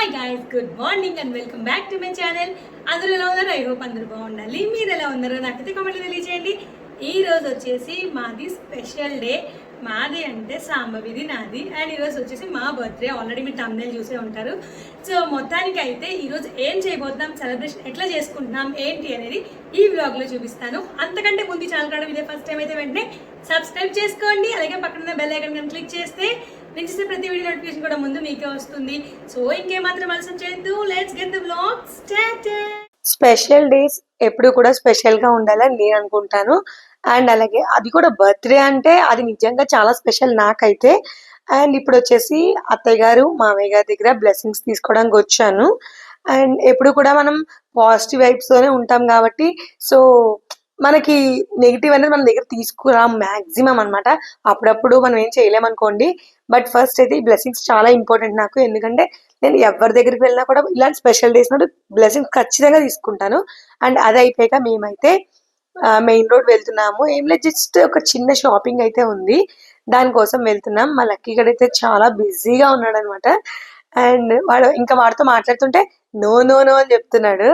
Hi guys good morning and welcome back to my channel అందరూ ఎలా ఉన్నారు? I hope అందరూ బాగుండాలి. మీరు ఎలా ఉన్నారో నాకైతే కామెంట్లో తెలియజేయండి ఈ రోజు వచ్చేసి మాది స్పెషల్ డే మాది అంటే సాంబవిది నాది. అండ్ ఈరోజు వచ్చేసి మా బర్త్డే ఆల్రెడీ మీరు తమిళ చూసే ఉంటారు. సో మొత్తానికి అయితే ఈరోజు ఏం చేయబోతున్నాం? సెలబ్రేషన్ ఎట్లా చేసుకుంటున్నాం? ఏంటి అనేది ఈ వ్లాగ్లో చూపిస్తాను. అంతకంటే ముందు ఛానల్ కూడా ఇదే ఫస్ట్ టైం అయితే వెంటనే సబ్స్క్రైబ్ చేసుకోండి. అలాగే పక్కన బెల్ ఐకన్ క్లిక్ చేస్తే నేను చేసే ప్రతి వీడియో నోటిఫికేషన్ కూడా ముందు మీకే వస్తుంది. సో ఇంకేమాత్రం ఆలస్యం చేయొద్దు. Let's get the blog started special days ఎప్పుడు కూడా స్పెషల్గా ఉండాలని నేను అనుకుంటాను. అండ్ అలాగే అది కూడా బర్త్డే అంటే అది నిజంగా చాలా స్పెషల్ నాకైతే. అండ్ ఇప్పుడు వచ్చేసి అత్తయ్య గారు మామయ్య గారి దగ్గర బ్లెస్సింగ్స్ తీసుకోవడానికి వచ్చాను. అండ్ ఎప్పుడు కూడా మనం పాజిటివ్ వైబ్స్ తోనే ఉంటాం కాబట్టి సో మనకి నెగిటివ్ అనేది మన దగ్గర తీసుకురాం మ్యాక్సిమం అన్నమాట. అప్పుడప్పుడు మనం ఏం చేయలేమనుకోండి బట్ ఫస్ట్ అయితే ఈ బ్లెస్సింగ్స్ చాలా ఇంపార్టెంట్ నాకు. ఎందుకంటే నేను ఎవరి దగ్గరికి వెళ్ళినా కూడా ఇలాంటి స్పెషల్ డేస్ నాడు బ్లెస్సింగ్స్ ఖచ్చితంగా తీసుకుంటాను. అండ్ అది అయిపోయాక మేమైతే మెయిన్ రోడ్ వెళ్తున్నాము. ఏం లేదు జస్ట్ ఒక చిన్న షాపింగ్ అయితే ఉంది. దానికోసం వెళ్తున్నాం. మా లక్కీ గడైతే చాలా బిజీగా ఉన్నాడు అనమాట అండ్ వాడు ఇంకా వాడితో మాట్లాడుతుంటే నో నో నో అని చెప్తున్నాడు.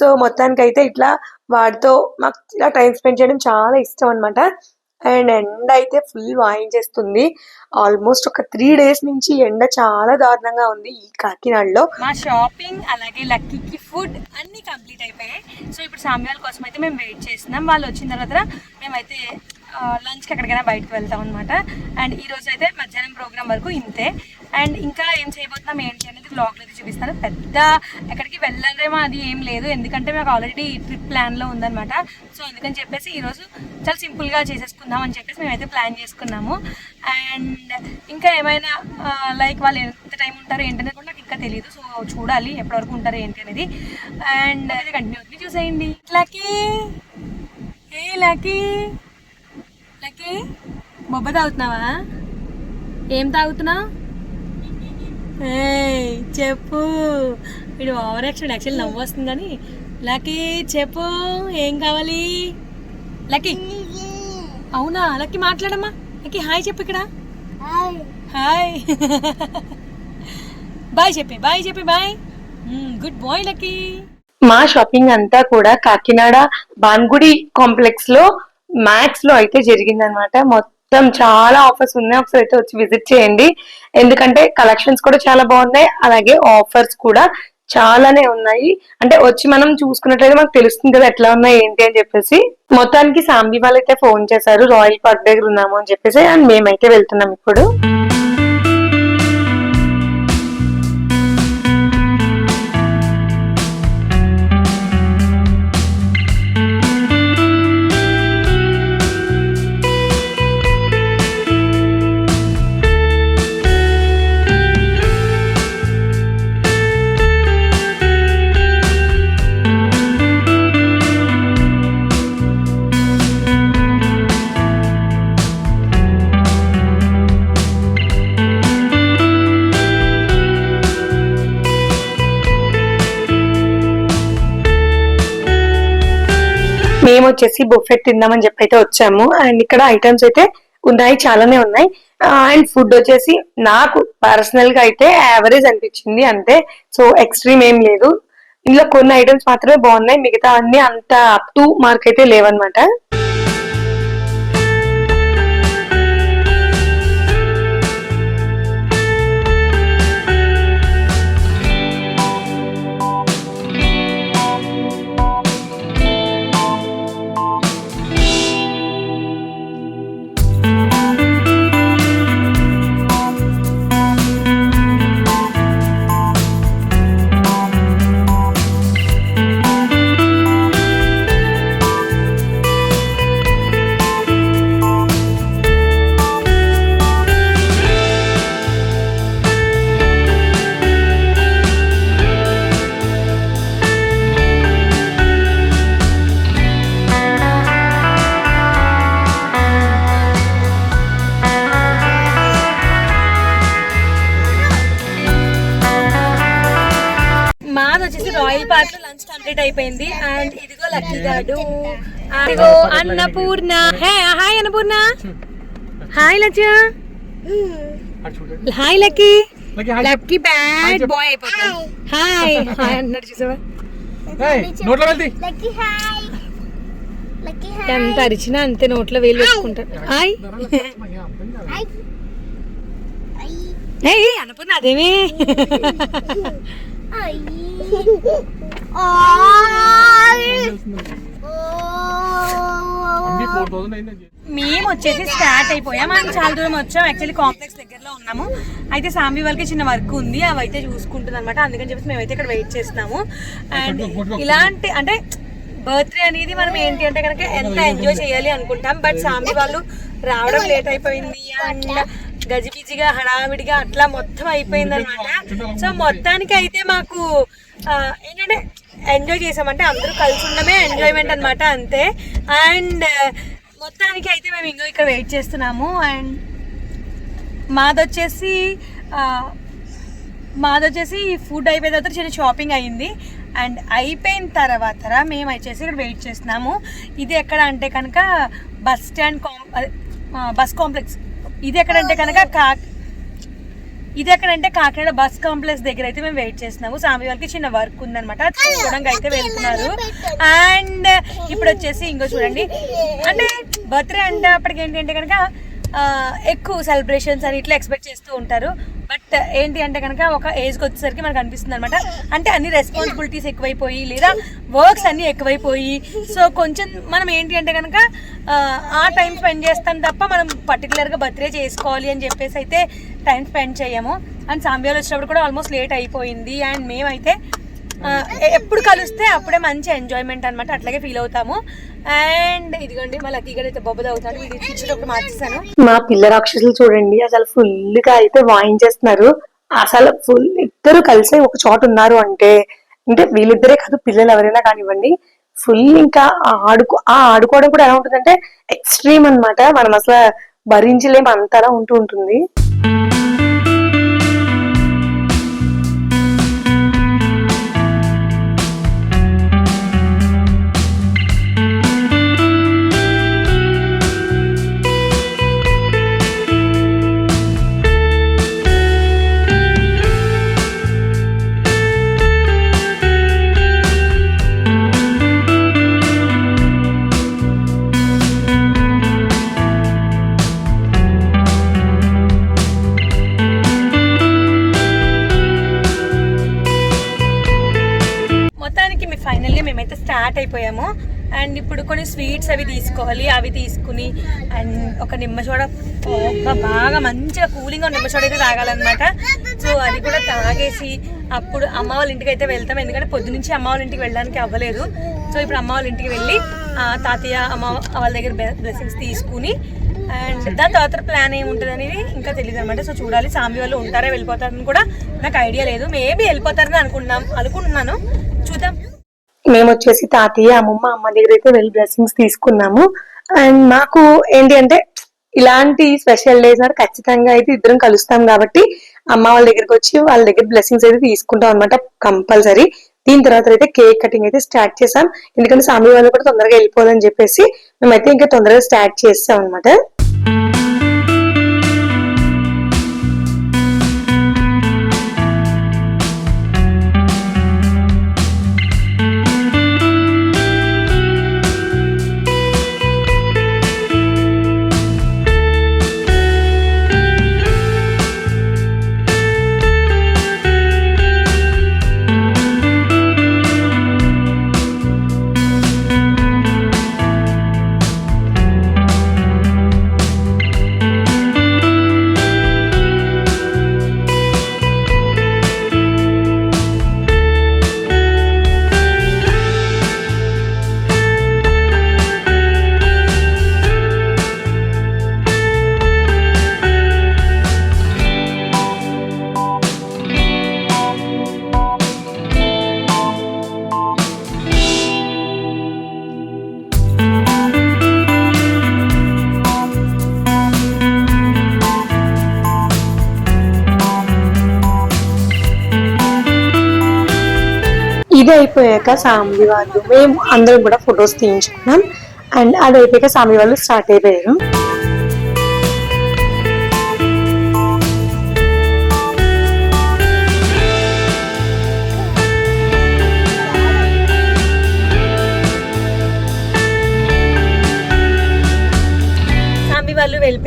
సో మొత్తానికి అయితే ఇట్లా వాడితో మాకు ఇలా టైం స్పెండ్ చేయడం చాలా ఇష్టం అనమాట అండ్ ఎండ అయితే ఫుల్ వాయించేస్తుంది. ఆల్మోస్ట్ ఒక త్రీ డేస్ నుంచి ఎండ చాలా దారుణంగా ఉంది ఈ కాకినాడలో. మా షాపింగ్ అలాగే లక్కీకి ఫుడ్ అన్ని కంప్లీట్ అయిపోయాయి. సో ఇప్పుడు సామ్యాల కోసం అయితే మేము వెయిట్ చేస్తున్నాం. వాళ్ళు వచ్చిన తర్వాత మేమైతే లంచ్కి ఎక్కడికైనా బయటకు వెళ్తాం అనమాట అండ్ ఈరోజు అయితే మధ్యాహ్నం ప్రోగ్రామ్ వరకు ఇంతే. అండ్ ఇంకా ఏం చేయబోతున్నాం ఏంటి అనేది vlog అయితే చూపిస్తాను. పెద్ద ఎక్కడికి వెళ్ళలేమో అది ఏం లేదు. ఎందుకంటే మాకు ఆల్రెడీ ట్రిప్ ప్లాన్లో ఉందన్నమాట. సో అందుకని చెప్పేసి ఈరోజు చాలా సింపుల్గా చేసేసుకుందాం అని చెప్పేసి మేమైతే ప్లాన్ చేసుకున్నాము. అండ్ ఇంకా ఏమైనా లైక్ వాళ్ళు ఎంత టైం ఉంటారో ఏంటనేది కూడా నాకు ఇంకా తెలియదు సో చూడాలి ఎప్పటివరకు ఉంటారో ఏంటి అనేది. అండ్ అది కంటిన్యూ అవుతుంది చూసేయండి. లక్కీ ఏ లక్కీ లక్కీ బొబ్బ తాగుతున్నావా? ఏం తాగుతున్నావు? చెప్పు. వీడు ఓవర్ యాక్షన్ యాక్చువల్ నవ్వు వస్తుంది కానీ లక్కీ చెప్పు. ఏం కావాలి? లక్కీ. అవునా? లక్కీ మాట్లాడమ్మా. లక్కీ హాయ్ చెప్పు ఇక్కడ. హాయ్. బాయ్ చెప్పి బాయ్ చెప్పి బాయ్. Good boy Lucky. మా షాపింగ్ అంతా కూడా కాకినాడ బాన్గుడి కాంప్లెక్స్లో మ్యాక్స్లో అయితే జరిగిందనమాట మొత్తం చాలా ఆఫర్స్ ఉన్నాయి. ఒకసారి అయితే వచ్చి విజిట్ చేయండి. ఎందుకంటే కలెక్షన్స్ కూడా చాలా బాగున్నాయి. అలాగే ఆఫర్స్ కూడా చాలానే ఉన్నాయి. అంటే వచ్చి మనం చూసుకున్నట్లయితే మనకు తెలుస్తుంది కదా ఎట్లా ఉన్నాయి ఏంటి అని చెప్పేసి. మొత్తానికి సాంబి వాళ్ళు అయితే ఫోన్ చేశారు. రాయల్ పార్క్ దగ్గర ఉన్నాము అని చెప్పేసి. అండ్ మేమైతే వెళ్తున్నాం ఇప్పుడు. మేము వచ్చేసి బుఫెట్ తిందామని చెప్పి అయితే వచ్చాము. అండ్ ఇక్కడ ఐటమ్స్ అయితే ఉన్నాయి చాలానే ఉన్నాయి. అండ్ ఫుడ్ వచ్చేసి నాకు పర్సనల్గా అయితే యావరేజ్ అనిపించింది అంతే. సో ఎక్స్ట్రీమ్ ఏం లేదు. ఇందులో కొన్ని ఐటమ్స్ మాత్రమే బాగున్నాయి మిగతా అన్ని అంత అప్ టు మార్క్ అయితే లేవన్నమాట. లో లంచ్ కంప్లీట్ అయిపోయింది. అండ్ ఇదిగో లక్కీ గాడు. ఇదిగో Annapurna. Hey hi Annapurna. Hi Lachcha. Hi Lucky. Lucky hi. Lucky bad boy అయిపోతాడు. హాయ్. హాయ్. అన్నాడు చూసావా? ఏయ్, నోట్లో వెళ్తే లక్కీ హాయ్. లక్కీ ఎంత అరిచినా అంతే నోట్లో వేలు పెట్టుకుంటాడు హాయ్. హాయ్. ఏయ్ అనుకున్నా అదేమి. మేము వచ్చేసి స్టార్ట్ అయిపోయాం. మనం చాలా దూరం వచ్చాం. యాక్చువల్లీ కాంప్లెక్స్ దగ్గరలో ఉన్నాము. అయితే సాంబి వాళ్ళకి చిన్న వర్క్ ఉంది. అవి అయితే చూసుకుంటుంది అనమాట అందుకని చెప్పేసి మేమైతే ఇక్కడ వెయిట్ చేస్తున్నాము. అండ్ ఇలాంటి అంటే బర్త్డే అనేది మనం ఏంటి అంటే కనుక ఎంత ఎంజాయ్ చేయాలి అనుకుంటాం. బట్ సాంబి వాళ్ళు రావడం లేట్ అయిపోయింది. అండ్ గజిబిజిగా హడావిడిగా అట్లా మొత్తం అయిపోయింది అనమాట సో మొత్తానికి అయితే మాకు ఏంటంటే ఎంజాయ్ చేసామంటే అందరూ కలిసి ఉండమే ఎంజాయ్మెంట్ అనమాట అంతే. అండ్ మొత్తానికి అయితే మేము ఇంకో ఇక్కడ వెయిట్ చేస్తున్నాము. అండ్ మాదొచ్చేసి మాదొచ్చేసి ఫుడ్ అయిపోయిన తర్వాత చిన్న షాపింగ్ అయ్యింది అండ్ అయిపోయిన తర్వాత మేము వచ్చేసి ఇక్కడ వెయిట్ చేస్తున్నాము. ఇది ఎక్కడ అంటే కనుక bus stand com bus complex ఇది ఎక్కడంటే కనుక కా ఇది ఎక్కడంటే కాకినాడ బస్ కాంప్లెక్స్ దగ్గర అయితే మేము వెయిట్ చేస్తున్నాము. స్వామి వాళ్ళకి చిన్న వర్క్ ఉందన్నమాట. అది చూసుకోవడానికి అయితే వెళ్తున్నారు. అండ్ ఇప్పుడు వచ్చేసి ఇంకో చూడండి. అంటే బర్త్డే అంటే అప్పటికి ఏంటి అంటే కనుక ఎక్కువ సెలబ్రేషన్స్ అని ఇట్లా ఎక్స్పెక్ట్ చేస్తూ ఉంటారు. బట్ ఏంటి అంటే కనుక ఒక ఏజ్కి వచ్చేసరికి మనకు అనిపిస్తుంది అనమాట అంటే అన్ని రెస్పాన్సిబిలిటీస్ ఎక్కువైపోయి లేదా వర్క్స్ అన్నీ ఎక్కువైపోయి. సో కొంచెం మనం ఏంటి అంటే కనుక ఆ, టైం స్పెండ్ చేస్తాం తప్ప మనం పర్టికులర్గా బర్త్డే చేసుకోవాలి అని చెప్పేసి అయితే టైం స్పెండ్ చేయము. అండ్ సాంబియాలు వచ్చినప్పుడు కూడా ఆల్మోస్ట్ లేట్ అయిపోయింది. అండ్ మేమైతే ఎప్పుడు కలిస్తే అప్పుడే మంచి ఎంజాయ్మెంట్ అనమాట అట్లాగే ఫీల్ అవుతాము. అండ్ ఇదిగోండి మా లక్కీ గడ్ అయితే బొబ్బ అవుతాడు ఇది ఇచ్చినప్పుడు మార్చేసాను మా పిల్ల రాక్షసులు చూడండి అసలు ఫుల్గా అయితే వాయించేస్తున్నారు అసలు ఫుల్ ఇద్దరు కలిసి ఒక చోట ఉన్నారు అంటే అంటే వీళ్ళిద్దరే కాదు పిల్లలు ఎవరైనా కానివ్వండి ఫుల్ ఇంకా ఆడుకో ఆ ఆడుకోవడం కూడా ఎలా ఉంటుందంటే ఎక్స్ట్రీమ్ అన్నమాట. మనం అసలు భరించలేము అంతలా ఉంటూ ఉంటుంది. స్టార్ట్ అయిపోయాము. అండ్ ఇప్పుడు కొన్ని స్వీట్స్ అవి తీసుకోవాలి అవి తీసుకుని అండ్ ఒక నిమ్మచోడ బాగా మంచిగా కూలింగ్ నిమ్మచోడ అయితే తాగాలన్నమాట. సో అది కూడా తాగేసి అప్పుడు అమ్మ వాళ్ళ ఇంటికి అయితే వెళ్తాం. ఎందుకంటే పొద్దు నుంచి అమ్మ వాళ్ళ ఇంటికి వెళ్ళడానికి అవ్వలేదు. సో ఇప్పుడు అమ్మ వాళ్ళ ఇంటికి వెళ్ళి ఆ, తాతయ్య అమ్మ వాళ్ళ దగ్గర బ్లెస్సింగ్స్ తీసుకుని అండ్ దాని తర్వాత ప్లాన్ ఏముంటుంది అనేది ఇంకా తెలియదు అనమాట సో చూడాలి స్వామి వాళ్ళు ఉంటారా వెళ్ళిపోతారని కూడా నాకు ఐడియా లేదు. మేబీ వెళ్ళిపోతారని అనుకుంటున్నాం అనుకుంటున్నాను. చూద్దాం. మేము వచ్చేసి తాతయ్య అమ్మమ్మ అమ్మ దగ్గర అయితే వెళ్ళి బ్లెస్సింగ్స్ తీసుకున్నాము. అండ్ మాకు ఏంటి అంటే ఇలాంటి స్పెషల్ డేస్ నాడు ఖచ్చితంగా అయితే ఇద్దరం కలుస్తాం కాబట్టి అమ్మ వాళ్ళ దగ్గరికి వచ్చి వాళ్ళ దగ్గర బ్లెస్సింగ్స్ అయితే తీసుకుంటాం అనమాట కంపల్సరీ దీని తర్వాత అయితే కేక్ కటింగ్ అయితే స్టార్ట్ చేసాం ఎందుకంటే సామి వాళ్ళు కూడా తొందరగా వెళ్ళిపోదని చెప్పేసి మేమైతే ఇంకా తొందరగా స్టార్ట్ చేస్తాం అనమాట ఇది అయిపోయాక సాంబి వాళ్ళు మేము అందరం కూడా ఫొటోస్ తీయించుకున్నాం. అండ్ అది అయిపోయాక సాంబి వాళ్ళు స్టార్ట్ అయిపోయారు.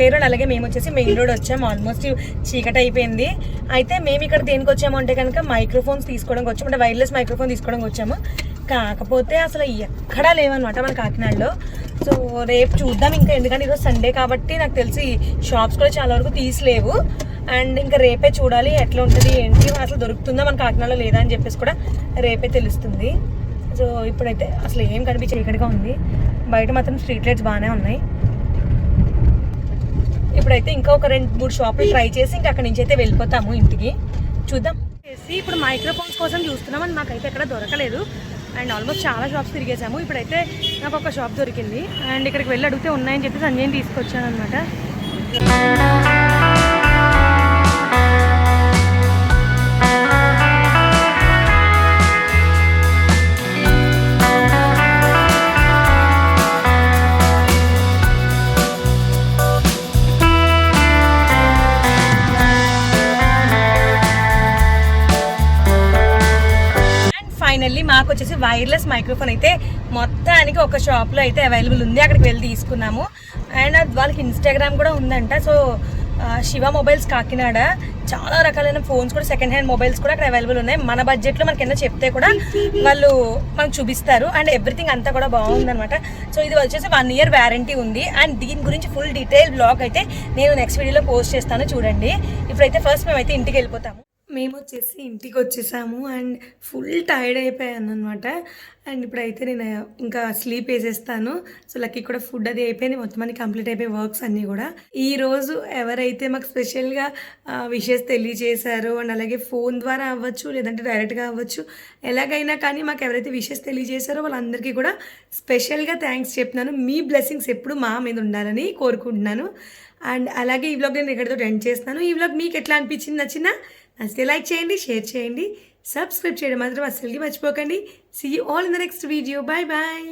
పేరు అలాగే మేము వచ్చేసి మెయిన్ రోడ్ వచ్చాము ఆల్మోస్ట్ చీకటి అయిపోయింది. అయితే మేము ఇక్కడ దేనికి వచ్చాము అంటే కనుక మైక్రోఫోన్స్ తీసుకోవడానికి వచ్చాము. అంటే వైర్లెస్ మైక్రోఫోన్ తీసుకోవడానికి వచ్చాము. కాకపోతే అసలు ఎక్కడా లేవన్నమాట మన కాకినాడలో. సో రేపు చూద్దాం ఇంకా. ఎందుకంటే ఈరోజు సండే కాబట్టి నాకు తెలిసి షాప్స్ కూడా చాలా వరకు తీసలేవు. అండ్ ఇంకా రేపే చూడాలి ఎట్లా ఉంటుంది ఏంటి అసలు దొరుకుతుందా మన కాకినాడలో లేదా అని చెప్పేసి కూడా రేపే తెలుస్తుంది. సో ఇప్పుడైతే అసలు ఏం కనిపించే ఇక్కడిగా ఉంది. బయట మాత్రం స్ట్రీట్ లైట్స్ బాగానే ఉన్నాయి. ఇప్పుడైతే ఇంకా ఒక రెండు మూడు షాపులు ట్రై చేసి ఇంకా అక్కడి నుంచి అయితే వెళ్ళిపోతాము ఇంటికి. చూద్దాం. చేసి ఇప్పుడు మైక్రోఫోన్స్ కోసం చూస్తున్నాం అని మాకైతే ఎక్కడ దొరకలేదు. అండ్ ఆల్మోస్ట్ చాలా షాప్స్ తిరిగేసాము. ఇప్పుడైతే నాకు ఒక షాప్ దొరికింది. అండ్ ఇక్కడికి వెళ్ళి అడిగితే ఉన్నాయని చెప్పి సంజయ్ని తీసుకొచ్చాను అనమాట ఫైనల్లీ మాకు వచ్చేసి వైర్లెస్ మైక్రోఫోన్ అయితే మొత్తానికి ఒక షాప్లో అయితే అవైలబుల్ ఉంది. అక్కడికి వెళ్ళి తీసుకున్నాము. అండ్ అది వాళ్ళకి ఇన్స్టాగ్రామ్ కూడా ఉందంట. So Shiva mobiles Kakinada. చాలా రకాలైన ఫోన్స్ కూడా సెకండ్ హ్యాండ్ మొబైల్స్ కూడా అక్కడ అవైలబుల్ ఉన్నాయి. మన బడ్జెట్లో మనకి ఏమైనా చెప్తే కూడా వాళ్ళు మనకు చూపిస్తారు. అండ్ ఎవ్రీథింగ్ అంతా కూడా బాగుందన్నమాట. సో ఇది వచ్చేసి వన్ ఇయర్ వ్యారంటీ ఉంది. అండ్ దీని గురించి ఫుల్ డీటెయిల్ బ్లాగ్ అయితే నేను నెక్స్ట్ వీడియోలో పోస్ట్ చేస్తాను. చూడండి. ఇప్పుడైతే ఫస్ట్ మేమైతే ఇంటికి వెళ్ళిపోతాము. మేము వచ్చేసి ఇంటికి వచ్చేసాము అండ్ ఫుల్ టైర్డ్ అయిపోయాను అనమాట అండ్ ఇప్పుడైతే నేను ఇంకా స్లీప్ వేసేస్తాను. సో లక్కీ కూడా ఫుడ్ అది అయిపోయింది. మొత్తం అన్ని కంప్లీట్ అయిపోయి వర్క్స్ అన్నీ కూడా. ఈ రోజు ఎవరైతే మాకు స్పెషల్గా విషెస్ తెలియజేశారో అండ్ అలాగే ఫోన్ ద్వారా అవ్వచ్చు లేదంటే డైరెక్ట్గా అవ్వచ్చు ఎలాగైనా కానీ మాకు ఎవరైతే విషెస్ తెలియజేశారో వాళ్ళందరికీ కూడా స్పెషల్గా థ్యాంక్స్ చెప్తున్నాను. మీ బ్లెస్సింగ్స్ ఎప్పుడు మా మీద ఉండాలని కోరుకుంటున్నాను. అండ్ అలాగే ఈ వ్లాగ్ నేను ఇక్కడితో ఎండ్ చేస్తాను ఈ వ్లాగ్ మీకు ఎట్లా అనిపించింది? నచ్చిన నచ్చితే లైక్ చేయండి షేర్ చేయండి. సబ్స్క్రైబ్ చేయడం మాత్రం అస్సలుకి మర్చిపోకండి. See all in the next video bye bye